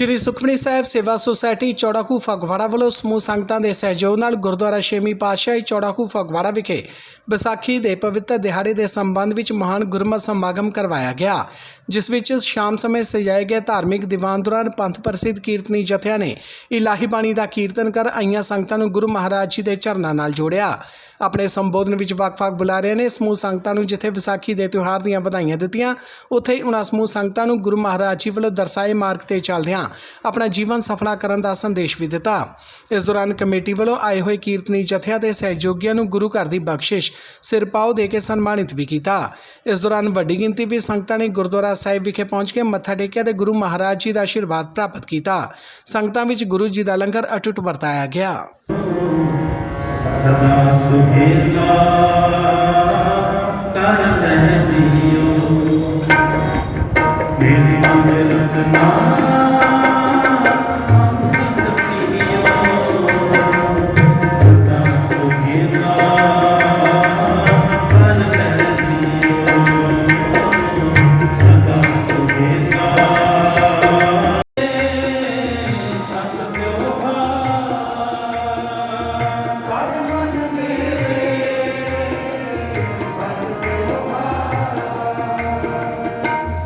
ਸ਼੍ਰੀ ਸੁਖਮਨੀ ਸਾਹਿਬ ਸੇਵਾ ਸੁਸਾਇਟੀ ਚੌੜਾਕੂ ਫਗਵਾੜਾ ਵੱਲੋਂ ਸਮੂਹ ਸੰਗਤਾਂ ਦੇ ਸਹਿਯੋਗ ਨਾਲ ਗੁਰਦੁਆਰਾ ਛੇਵੀਂ ਪਾਤਸ਼ਾਹੀ ਚੌੜਾਕੂ ਫਗਵਾੜਾ ਵਿਖੇ ਵਿਸਾਖੀ ਦੇ ਪਵਿੱਤਰ ਦਿਹਾੜੇ ਦੇ ਸੰਬੰਧ ਵਿੱਚ ਮਹਾਨ ਗੁਰਮਤਿ ਸਮਾਗਮ ਕਰਵਾਇਆ ਗਿਆ, ਜਿਸ ਵਿੱਚ ਸ਼ਾਮ ਸਮੇਂ ਸਜਾਏ ਗਏ ਧਾਰਮਿਕ ਦੀਵਾਨ ਦੌਰਾਨ ਪੰਥ ਪ੍ਰਸਿੱਧ ਕੀਰਤਨੀ ਜਥਿਆਂ ਨੇ ਇਲਾਹੀ ਬਾਣੀ ਦਾ ਕੀਰਤਨ ਕਰ ਆਈਆਂ ਸੰਗਤਾਂ ਨੂੰ ਗੁਰੂ ਮਹਾਰਾਜ ਜੀ ਦੇ ਚਰਨਾਂ ਨਾਲ ਜੋੜਿਆ। ਆਪਣੇ ਸੰਬੋਧਨ ਵਿੱਚ ਵੱਖ-ਵੱਖ ਬੁਲਾਰਿਆਂ ਨੇ ਸਮੂਹ ਸੰਗਤਾਂ ਨੂੰ ਜਿੱਥੇ ਵਿਸਾਖੀ ਦੇ ਤਿਉਹਾਰ ਦੀਆਂ ਵਧਾਈਆਂ ਦਿੱਤੀਆਂ, ਉੱਥੇ ਹੀ ਉਹਨਾਂ ਸਮੂਹ ਸੰਗਤਾਂ ਨੂੰ ਗੁਰੂ ਮਹਾਰਾਜ ਜੀ ਵੱਲੋਂ ਦਰਸਾਏ ਮਾਰਗ ਤੇ ਚੱਲਦਿਆਂ ਆਪਣਾ ਜੀਵਨ ਸਫਲਾ ਕਰਨ ਦਾ ਸੰਦੇਸ਼ ਵੀ ਦਿੱਤਾ। ਇਸ ਦੌਰਾਨ ਕਮੇਟੀ ਵੱਲੋਂ ਆਏ ਹੋਏ ਕੀਰਤਨੀ ਜਥਿਆਂ ਦੇ ਸਹਿਯੋਗੀਆਂ ਨੂੰ ਗੁਰੂ ਘਰ ਦੀ ਬਖਸ਼ਿਸ਼ ਸਿਰਪਾਓ ਦੇ ਕੇ ਸਨਮਾਨਿਤ ਵੀ ਕੀਤਾ। ਇਸ ਦੌਰਾਨ ਵੱਡੀ ਗਿਣਤੀ ਵਿੱਚ ਸੰਗਤਾਂ ਨੇ ਗੁਰਦੁਆਰਾ ਸਾਹਿਬ ਵਿਖੇ ਪਹੁੰਚ ਕੇ ਮੱਥਾ ਟੇਕਿਆ ਤੇ ਗੁਰੂ ਮਹਾਰਾਜ ਜੀ ਦਾ ਆਸ਼ੀਰਵਾਦ ਪ੍ਰਾਪਤ ਕੀਤਾ। ਸੰਗਤਾਂ ਵਿੱਚ ਗੁਰੂ ਜੀ ਦਾ ਲੰਗਰ ਅਟੁੱਟ ਵਰਤਾਇਆ ਗਿਆ। ਸਦਾ ਸੁਹੇਲਾ ਤਨ ਜੀਓ।